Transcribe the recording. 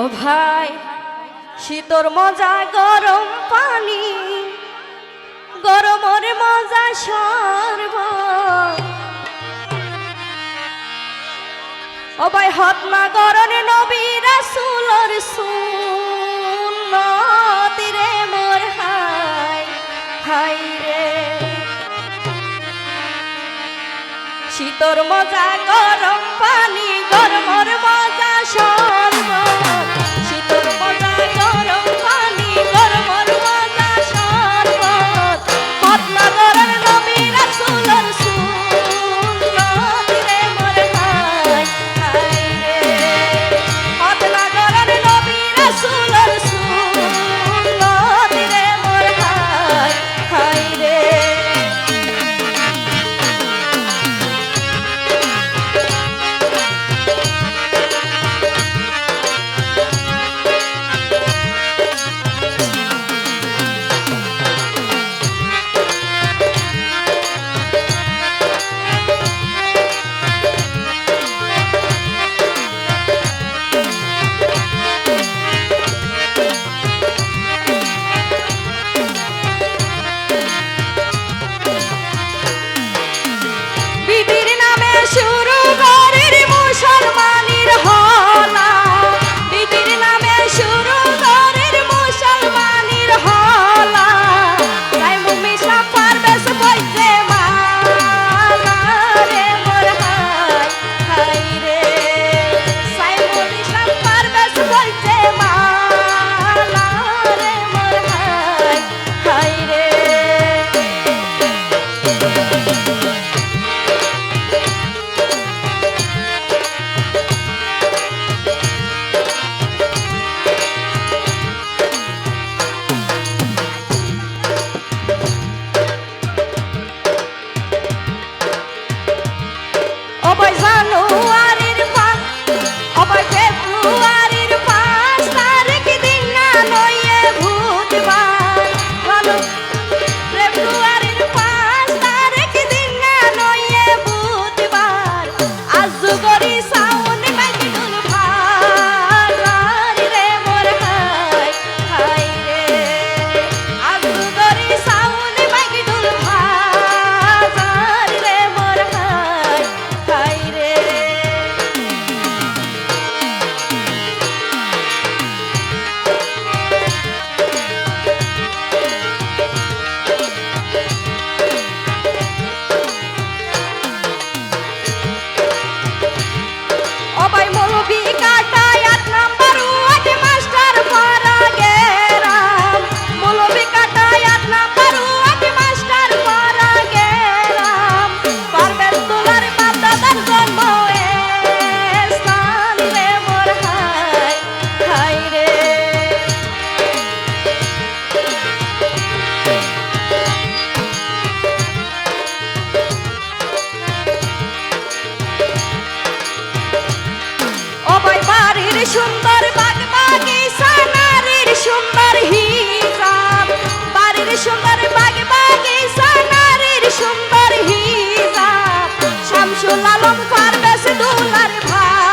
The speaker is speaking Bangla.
ও ভাই, শীতর মজা, গরম পানি। গরমর মজা সর্ব। ও ভাই, হতমা গরণে নবী রাসুলর সুনতি মোর হাই হাই রে। শীতর মজা, গরম পানি, গরমর মজা সর্ব। লালন পারবে সে দুলার ভাই।